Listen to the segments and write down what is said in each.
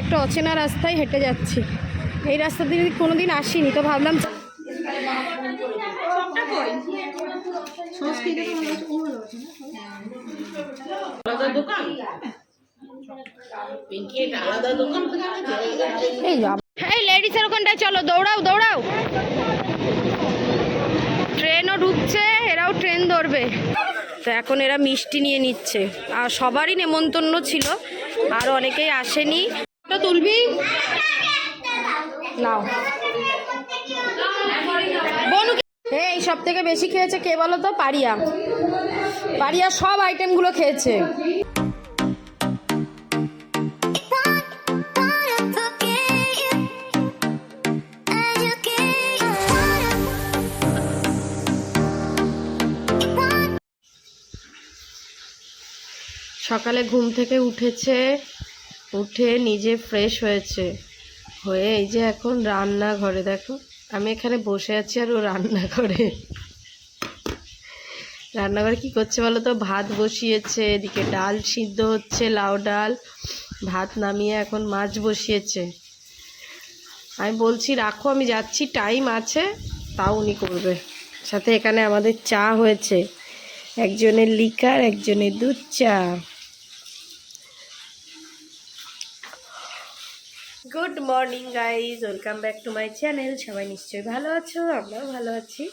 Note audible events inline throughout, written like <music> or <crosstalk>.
একটা অচেনা রাস্তায় হেঁটে যাচ্ছি। এই রাস্তা দিয়ে কোনো কোনোদিন আসিনি, তো ভাবলাম এই লেডিসের ওখানটায় চলো, দৌড়াও দৌড়াও। ট্রেনও ঢুকছে, এরাও ট্রেন ধরবে। তো এখন এরা মিষ্টি নিয়ে নিচ্ছে। আর সবারই নেমন্তন্ন ছিল, আর অনেকেই আসেনি। ফটো তুলবি? নাও। এই, সব থেকে বেশি খেয়েছে কে বলো তো? পারিয়া। পারিয়া সব আইটেমগুলো খেয়েছে। সকালে ঘুম থেকে উঠেছে উঠে নিজে ফ্রেশ হয়েছে। হয়ে এই যে এখন রান্নাঘরে, দেখো। আমি এখানে বসে আছি আর ও রান্নাঘরে। রান্নাঘরে কি করছে বলো তো? ভাত বসিয়েছে, এদিকে ডাল সিদ্ধ হচ্ছে, লাউ ডাল, ভাত নামিয়ে এখন মাছ বসিয়েছে। আমি বলছি, রাখো, আমি যাচ্ছি টাইম আছে। তাও উনি করবে। সাথে এখানে আমাদের চা হয়েছে। একজনের লিকার, একজনের দুধ চা। Good morning guys, welcome back to my channel. সবাই নিশ্চয়ই ভালো আছো? আমরাও ভালো আছি।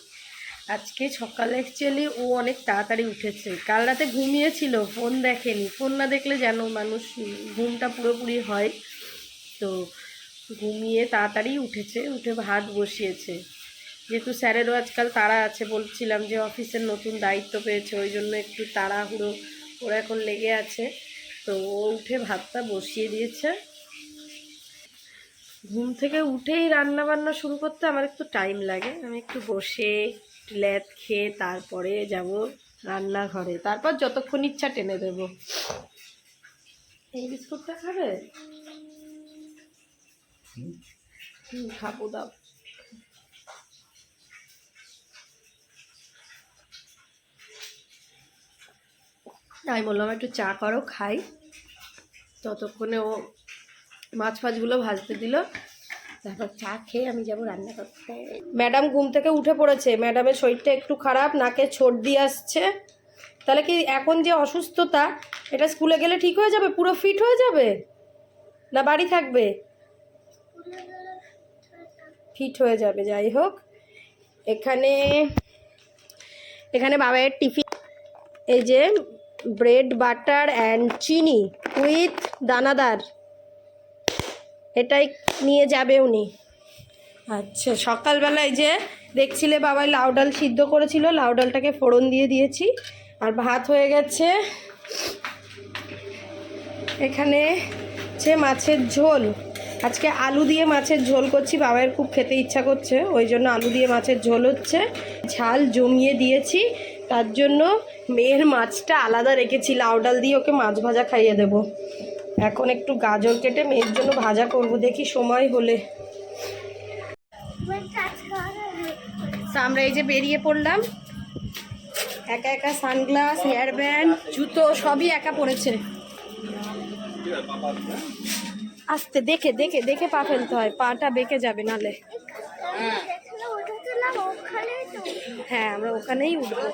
আজকে সকালে অ্যাকচুয়ালি ও অনেক তাড়াতাড়ি উঠেছে। কাল রাতে ঘুমিয়েছিল ফোন দেখেনি। ফোন না দেখলে যেন মানুষ ঘুমটা পুরোপুরি হয়। তো ঘুমিয়ে তাড়াতাড়ি উঠেছে, উঠে ভাত বসিয়েছে। যেহেতু স্যারেরও আজকাল তাড়া আছে, বলছিলাম যে অফিসের নতুন দায়িত্ব পেয়েছে, ওই জন্য একটু তাড়াহুড়ো ওরা এখন লেগে আছে। তো ও উঠে ভাতটা বসিয়ে দিয়েছে। ঘুম থেকে উঠেই রান্না বান্না শুরু করতে আমার একটু টাইম লাগে। আমি একটু বসে ল্যাদ খেয়ে তারপরে যাব রান্নাঘরে। তারপর যতক্ষণ ইচ্ছা টেনে দেব। এই বিস্কুটটা খাবে? খাব, দাও। আমি বললাম একটু চা করো, খাই। ততক্ষণে ও মাছ ফাছগুলো ভাজতে দিল। তারপর চা খেয়ে আমি যাব রান্না করতে। ম্যাডাম ঘুম থেকে উঠে পড়েছে। ম্যাডামের শরীরটা একটু খারাপ, নাকে সর্দি আসছে। তাহলে কি এখন যে অসুস্থতা, এটা স্কুলে গেলে ঠিক হয়ে যাবে? পুরো ফিট হয়ে যাবে? না বাড়ি থাকবে? ফিট হয়ে যাবে, যাই হোক। এখানে এখানে বাবাইয়ের টিফিন। এই যে ব্রেড, বাটার অ্যান্ড চিনি উইথ দানাদার। এটাই নিয়ে যাবে উনি। আচ্ছা সকালবেলা এই যে দেখছিলে বাবাই লাউ ডাল সিদ্ধ করেছিল, লাউ ডালটাকে ফোড়ন দিয়ে দিয়েছি। আর ভাত হয়ে গেছে এখানে হচ্ছে মাছের ঝোল। আজকে আলু দিয়ে মাছের ঝোল করছি, বাবাইয়ের খুব খেতে ইচ্ছা করছে, ওই জন্য আলু দিয়ে মাছের ঝোল হচ্ছে। ঝাল জমিয়ে দিয়েছি, তার জন্য মেয়ের মাছটা আলাদা রেখেছি, লাউ ডাল দিয়ে ওকে মাছ ভাজা খাইয়ে দেবো। এখন একটু গাজর কেটে মেয়ের জন্য ভাজা করব দেখি সময় হলে। আমরা এই যে বেরিয়ে পড়লাম। একা একা সানগ্লাস হেয়ার ব্যান্ড জুতো সবই একা পড়েছে। আস্তে দেখে দেখে দেখে পা ফেলতে হয় পাটা বেঁকে যাবে নালে। হ্যাঁ আমরা ওখানেই উঠবো।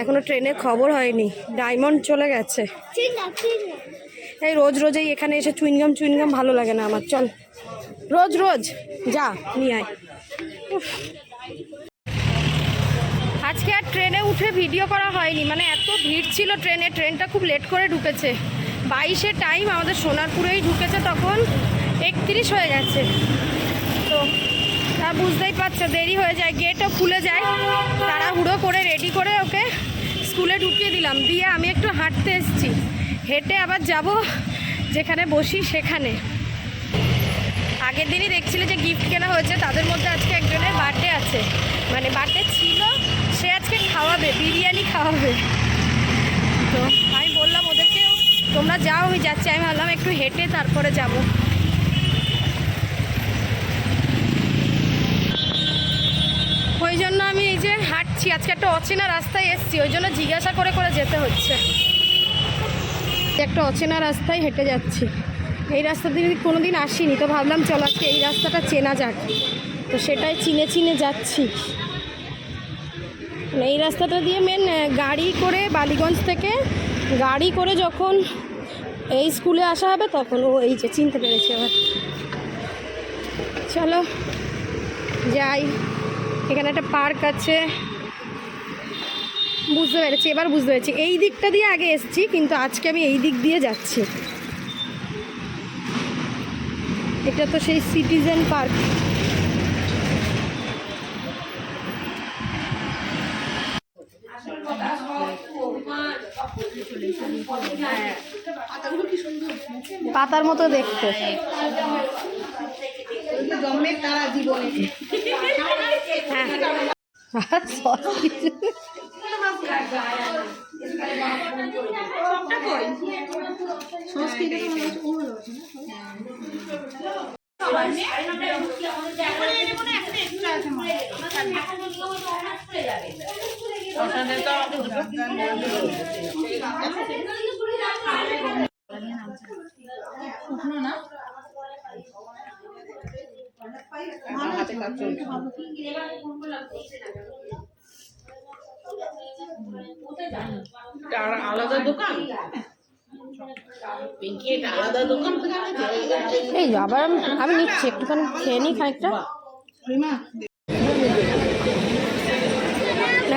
এখনও ট্রেনের খবর হয়নি। ডায়মন্ড চলে গেছে। এই রোজ রোজই এখানে এসে চুইনগাম চুইনগাম ভালো লাগে না আমার। চল, রোজ রোজ, যা, নিয়ে আয়। আজকে আর ট্রেনে উঠে ভিডিও করা হয়নি। মানে এত ভিড় ছিল ট্রেনে, ট্রেনটা খুব লেট করে ঢুকেছে। বাইশে টাইম আমাদের সোনারপুরেই ঢুকেছে তখন একত্রিশ হয়ে গেছে। বুঝতেই পারছ, দেরি হয়ে যায় গেটও খুলে যায়। তাড়াহুড়ো করে রেডি করে ওকে স্কুলে ঢুকিয়ে দিলাম। দিয়ে আমি একটু হাঁটতে এসেছি। হেঁটে আবার যাব যেখানে বসি সেখানে। আগের দিনই দেখছিলে যে গিফট কেনা হয়েছে, তাদের মধ্যে আজকে একজনের বার্থডে আছে। মানে বার্থডে ছিল, সে আজকে খাওয়াবে, বিরিয়ানি খাওয়াবে। তো আমি বললাম ওদেরকে তোমরা যাও, আমি যাচ্ছি। আমি ভাবলাম একটু হেঁটে তারপরে যাব। হাঁটছি, আজকে একটা অচেনা রাস্তায় এসেছি, ওই জন্য জিজ্ঞাসা করে করে যেতে হচ্ছে। একটা অচেনা রাস্তায় হেঁটে যাচ্ছি। এই রাস্তা দিয়ে কোনো দিন আসিনি, তো ভাবলাম চল আজকে এই রাস্তাটা চেনা যাক। তো সেটাই চিনে চিনে যাচ্ছি। মানে এই রাস্তাটা দিয়ে মেন গাড়ি করে বালিগঞ্জ থেকে, গাড়ি করে যখন এই স্কুলে আসা হবে, তখন ও এই যে চিনতে পেরেছে আবার চলো, যাই। এখানে একটা পার্ক আছে। বুঝতে পেরেছি, এবার বুঝতে পেরেছি। এই দিকটা দিয়ে আগে এসেছি, কিন্তু আজকে আমি এই দিক দিয়ে যাচ্ছি। এটা তো সেই সিটিজেন পার্ক। পাতার মতো দেখতে। জন্মের তারা জীবনে। <laughs> হ্যাঁ এটা আর আলাদা দোকান? আলাদা এই আবার আমি- আমি নিচ্ছি একটুখানি খেয়ে নিই খানিকটা।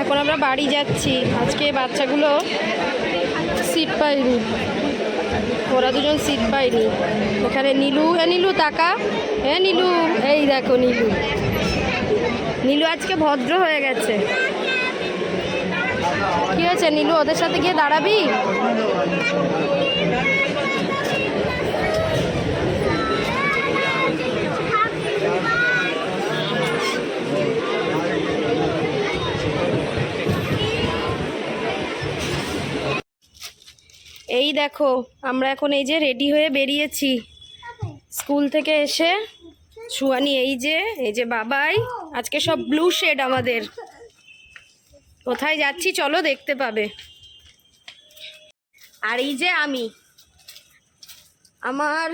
এখন আমরা বাড়ি যাচ্ছি। আজকে বাচ্চাগুলো সিট পাইনি। ওরা দুজন সিট পাইনি এখানে নীলু হ্যাঁ নীলু তাকা। হ্যাঁ নীলু, এই দেখো নীলু। নীলু আজকে ভদ্র হয়ে গেছে। কি হয়েছে নীলু, ওদের সাথে গিয়ে দাঁড়াবি? এই দেখো, আমরা এখন এই যে রেডি হয়ে বেরিয়েছি। স্কুল থেকে এসে সুয়ানি, এই যে এই যে বাবাই, আজকে সব ব্লু শেড আমাদের। কোথায় যাচ্ছি চলো দেখতে পাবে। আর এই যে আমি, আমার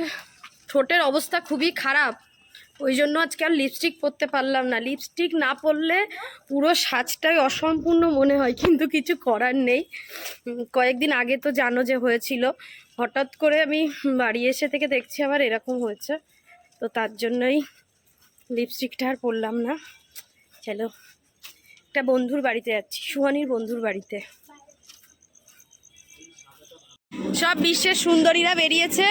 ঠোঁটের অবস্থা খুবই খারাপ। ওই জন্য আজকে আর লিপস্টিক পরতে পারলাম না। লিপস্টিক না পরলে পুরো সাজটাই অসম্পূর্ণ মনে হয়, কিন্তু কিছু করার নেই। কয়েকদিন আগে তো জানো যে হয়েছিল। হঠাৎ করে আমি বাড়ি এসে থেকে দেখছি আবার এরকম হয়েছে। তো তার জন্যই লিপস্টিকটা আর পরলাম না। চলো, একটা বন্ধুর বাড়িতে যাচ্ছি, সুহানির বন্ধুর বাড়িতে। সব বিশ্বের সুন্দরীরা বেরিয়েছে।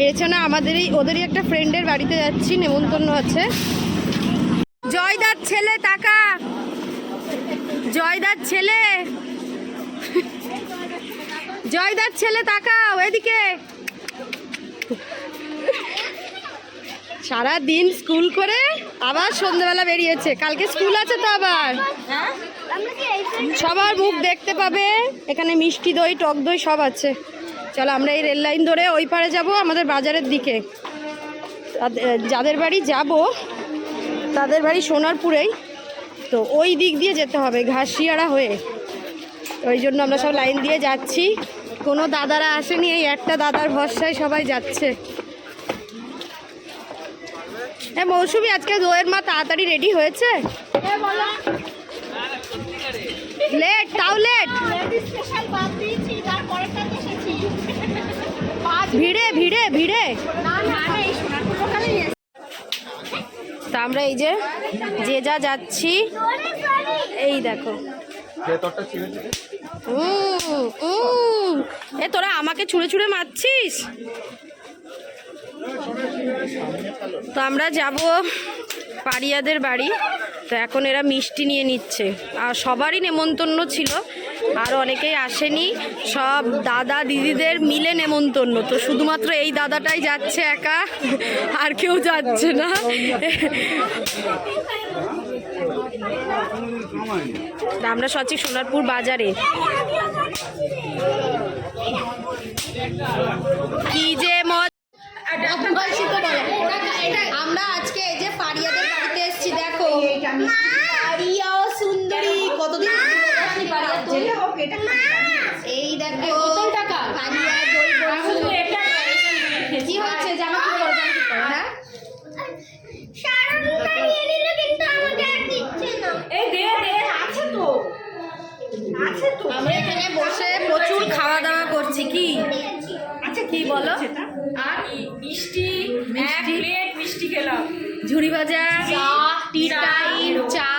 বেরিয়েছে না, আমাদেরই, ওদেরই একটা ফ্রেন্ডের বাড়িতে যাচ্ছি, নেমন্তন্ন আছে জয়দার ছেলে, টাকা! জয়দার ছেলে! জয়দার ছেলে তাকাও এদিকে সারা দিন স্কুল করে আবার সন্ধ্যেবেলা বেরিয়েছে। কালকে স্কুল আছে তো আবার। সবার মুখ দেখতে পাবে। এখানে মিষ্টি দই, টক দই সব আছে। চলো আমরা এই রেল লাইন ধরে ওই পারে যাব আমাদের বাজারের দিকে। যাদের বাড়ি যাব তাদের বাড়ি সোনারপুরেই। তো ওই দিক দিয়ে যেতে হবে ঘাসিয়াড়া হয়ে। ওই জন্য আমরা সব লাইন দিয়ে যাচ্ছি। কোনো দাদারা আসেনি এই একটা দাদার ভরসায় সবাই যাচ্ছে। হ্যাঁ মৌসুমি আজকে দোয়ের মা তাড়াতাড়ি রেডি হয়েছে? লেট তাও লেট। স্পেশাল বাদ দিয়েছি। তারপরেরটাতে এসেছি ভিড়ে ভিড়ে ভিড়ে। তা আমরা এই যে যে যা যাচ্ছি এই দেখো। এ তোরা আমাকে ছুঁড়ে ছুঁড়ে মারছিস? তো আমরা যাব পাড়িয়াদের বাড়ি। তো এখন এরা মিষ্টি নিয়ে নিচ্ছে। আর সবারই নেমন্তন্ন ছিল। আর অনেকেই আসেনি। সব দাদা দিদিদের মিলে নেমন্তন্ন। তো শুধুমাত্র এই দাদাটাই যাচ্ছে একা আর কেউ যাচ্ছে না। আমরা সচ্ছি সোনারপুর বাজারে। কি যে মজ আমরা আজকে এই যে পাড়িয়াদের বাড়িতে এসেছি দেখো। সুন্দরী। এই দেখো পাড়িয়া দই কি হয়েছে এই দে দে আছে তো। আছে তো। আমরা এখানে বসে প্রচুর খাওয়া দাওয়া করছি কি? আচ্ছা কি বলো? আর মিষ্টি? এক প্লেট মিষ্টি খেলাম। ঝুড়ি ভাজা টি টাইম চা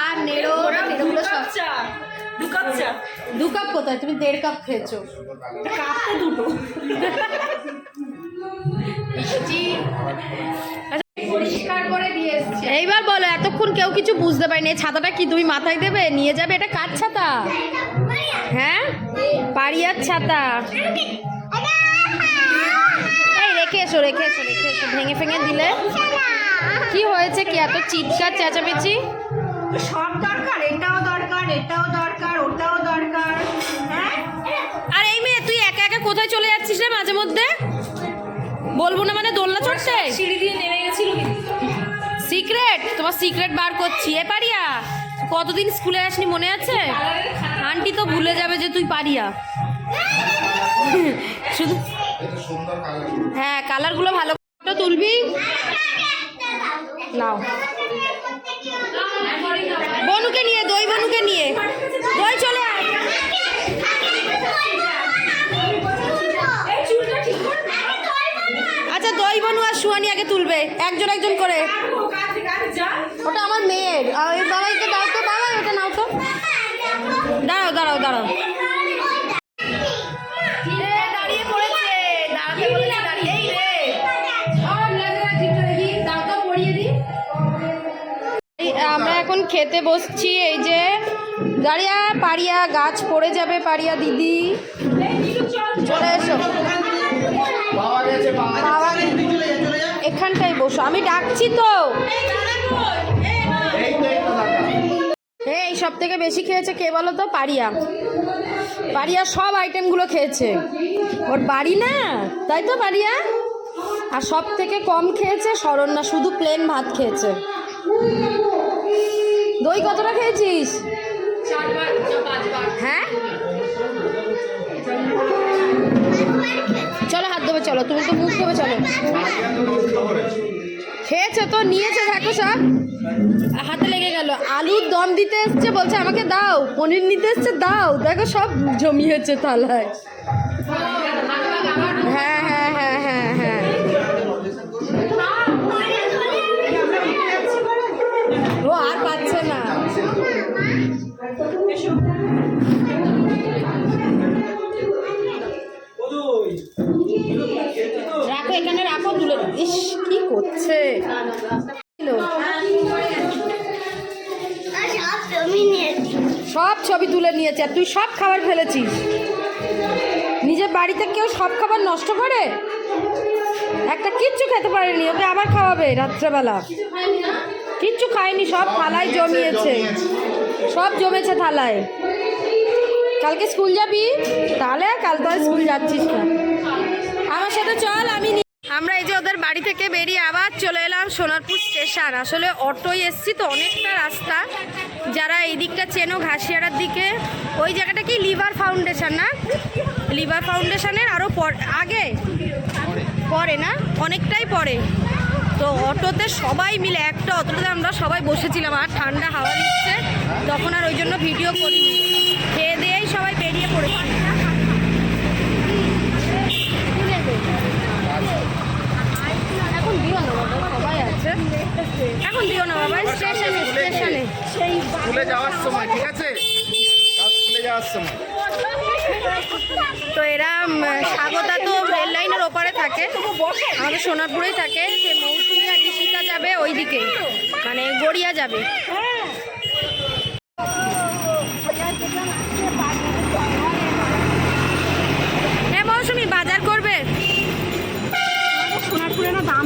দু কাপ চা। দু কাপ কোথায়? তুমি দেড় কাপ খেয়েছো। কাপ দুটো। পরিষ্কার করে দিয়ে এসছি। এইবার বলো এতক্ষণ কেউ কিছু বুঝতে পারিনি। এই ছাতাটা কি তুমি মাথায় দেবে? নিয়ে যাবে? এটা কার ছাতা? হ্যাঁ? পাড়িয়ার ছাতা। এই রেখে এসো রেখে এসো রেখে এসো। ভেঙে ফেঙে দিলে। কি হয়েছে কি? এত চিৎকার চেঁচামেচি? সব দরকার এটাও দরকার এটাও দরকার ওটাও দরকার। হ্যাঁ? আর এই মেয়ে তুই একা একা কোথায় চলে যাচ্ছিস রে মাঝে মধ্যে? বলব না মানে দোলনা চড়তে? সিঁড়ি দিয়ে নেমে গেছিল। সিক্রেট তোমার সিক্রেট বার করছি। এ পারিয়া কতদিন স্কুলে আসনি মনে আছে? আন্টি তো ভুলে যাবে যে তুই পারিয়া। শুধু হ্যাঁ কালারগুলো ভালো তুলবি। নাও বনুকে নিয়ে দই বনুকে নিয়ে দই চলে আয় আচ্ছা আর আগে তুলবে একজন একজন করে। ওটা আমার মেয়ের। বাবা এটা দাও তো বাবা এটা নাও তো। দাঁড়াও দাঁড়াও দাঁড়াও। আমার এখন খেতে বসছি এই যে দাঁড়িয়া পারিয়া গাছ পড়ে যাবে পারিয়া দিদি। চলে এখানটাই বসো। আমি ডাকছি তো। এই সব থেকে বেশি খেয়েছে কে বলো তো? পারিয়া। পারিয়া সব আইটেমগুলো খেয়েছে। ওর বাড়ি না? তাই তো পারিয়া? আর সব থেকে কম খেয়েছে শরণ্যা শুধু প্লেন ভাত খেয়েছে। দই কতটা খেয়েছিস? হ্যাঁ? চলো, তুমি তো মুখ দেবে চলো। খেয়েছে তো, নিয়েছে, দেখো সব। হাতে লেগে গেল। আলুর দম দিতে এসছে, বলছে আমাকে দাও, পনির নিতে এসছে, দাও। দেখো সব জমিয়েছে থালায় এখানে রাখো তুলে ইস কি করছে? সব ছবি তুলে নিয়েছে আর তুই সব খাবার ফেলেছিস। নিজের বাড়িতে কেউ সব খাবার নষ্ট করে? একটা কিচ্ছু খেতে পারেনি ওকে আবার খাওয়াবে রাত্রেবেলা। কিচ্ছু খায়নি সব থালায় জমিয়েছে। সব জমেছে থালায়। কালকে স্কুল যাবি? তাহলে কাল তো স্কুল যাচ্ছিস না। ওদের বাড়ি থেকে বেরিয়ে আবার চলে এলাম সোনারপুর স্টেশন। আসলে অটোয় এসছি তো অনেকটা রাস্তা। যারা এই দিকটা চেনো ঘাসিয়ারার দিকে, ওই জায়গাটা কি লিভার ফাউন্ডেশন না? লিভার ফাউন্ডেশনের আরও আগে? পরে না? অনেকটাই পরে। তো অটোতে সবাই মিলে, একটা অটোতে আমরা সবাই বসেছিলাম, আর ঠান্ডা হাওয়া দিচ্ছে। তখন আর ওই জন্য ভিডিও করিনি। খেয়ে দিয়েই সবাই বেরিয়ে পড়েছি। না বাবা সবাই আছে এখন দিও না বাবা স্টেশনে স্টেশনে স্কুলে যাওয়ার সময় ঠিক আছে? স্কুলে যাওয়ার সময়। তো এরা স্বাগতা তো রেল লাইনের ওপারে থাকে। আমাদের সোনারপুরেই থাকে। যে মৌসুমি আর ঋষিকা যাবে ওইদিকে মানে গড়িয়া যাবে হ্যাঁ মৌসুমি বাজার করবে সোনারপুরে না দাম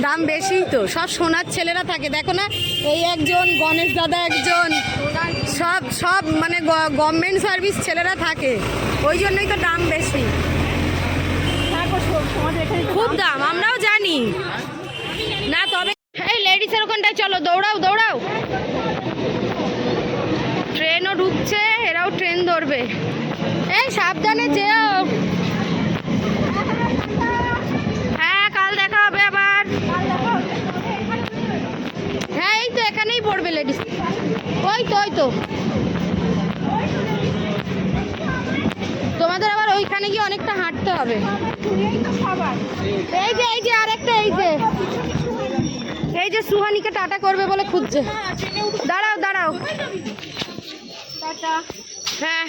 দাম বেশি তো, সব সোনার ছেলেরা থাকে। দেখো না, এই একজন, গণেশ দাদা একজন, সব সব মানে গভর্নমেন্ট সার্ভিস ছেলেরা থাকে। ওই জন্যই তো দাম বেশি। খুব দাম, আমরাও জানি। না, তবে এই লেডিসের ওখানটায় চলো, দৌড়াও দৌড়াও। ট্রেনও ঢুকছে, এরাও ট্রেন ধরবে। এই সাবধানে যেও। লেডিস। ওই তো ওই তো। তোমাদের আবার ওইখানে গিয়ে অনেকটা হাঁটতে হবে। এই যে এই যে আরেকটা এই যে। এই যে সুহানিকে টাটা করবে বলে খুঁজছে। দাঁড়াও দাঁড়াও। হ্যাঁ।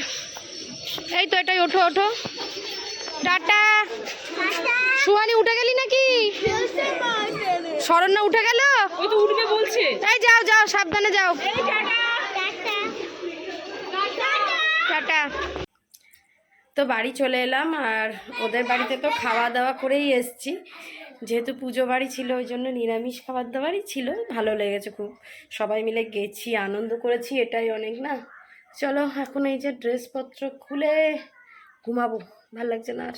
এই তো এটাই ওঠো ওঠো। টাটা। সুহানি উঠে গেলি নাকি? শরণ্যা উঠে গেল? ওই তো উঠবে বলছে। এই যাও যাও সাবধানে যাও। টাটা। তো বাড়ি চলে এলাম আর ওদের বাড়িতে তো খাওয়া দাওয়া করেই এসছি। যেহেতু পুজো বাড়ি ছিল ওই জন্য নিরামিষ খাবার দাবারই ছিল। ভালো লেগেছে খুব। সবাই মিলে গেছি আনন্দ করেছি এটাই অনেক না। চলো এখন এই যে ড্রেসপত্র খুলে ঘুমাবো। ভালো লাগছে না আর।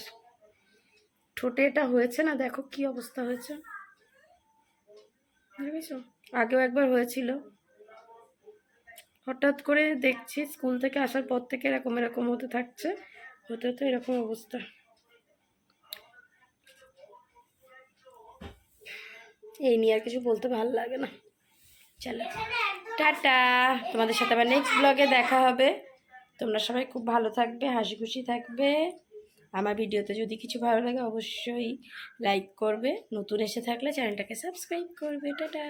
ঠোঁটে এটা হয়েছে না? দেখো কি অবস্থা হয়েছে। বুঝেছ আগেও একবার হয়েছিল। হঠাৎ করে দেখছি স্কুল থেকে আসার পর থেকে এরকম এরকম হতে থাকছে। হতে হতে এরকম অবস্থা। এই নিয়ে আর কিছু বলতে ভালো লাগে না। চলো। টাটা। তোমাদের সাথে আবার নেক্সট ব্লগে দেখা হবে। তোমরা সবাই খুব ভালো থাকবে, হাসি খুশি থাকবে। আমার ভিডিওতে যদি কিছু ভালো লাগে অবশ্যই লাইক করবে। নতুন এসে থাকলে চ্যানেলটাকে সাবস্ক্রাইব করবে। টাটা!